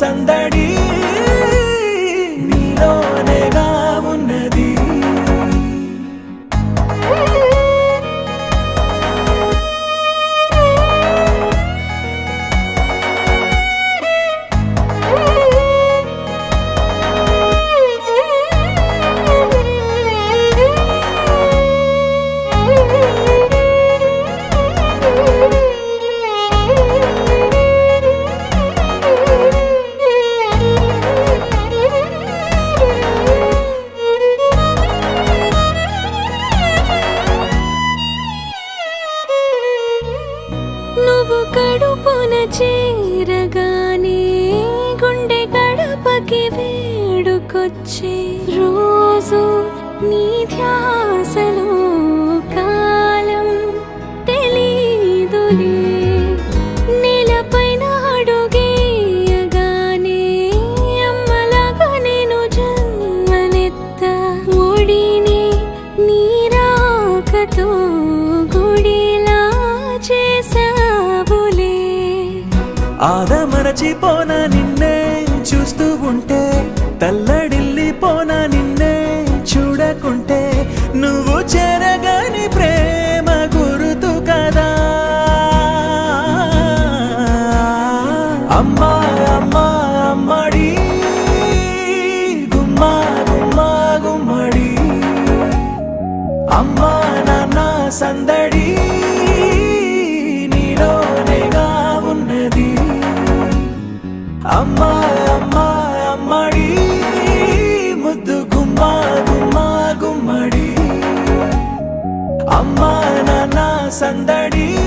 నాన్న చేరగానే గుండె గడపకి వేడుకొచ్చే రోజు నీ ధ్యాసలో కాలం తెలీదులే. ఆదమరచిపోన నిన్నే చూస్తూ ఉంటే తల్లడిల్లిపోన నిన్నే చూడకుంటే నువ్వు చెరగని ప్రేమ గురుతు కదా. అమ్మా అమ్మా అమ్మడి గుమ్మా గుమ్మా గుమ్మడి. అమ్మా నాన్న సందడి. అమ్మా అమ్మా అమ్మడి. ముద్దు గుమ్మా గుమ్మా గుమ్మడి. అమ్మా నాన్న సందడి.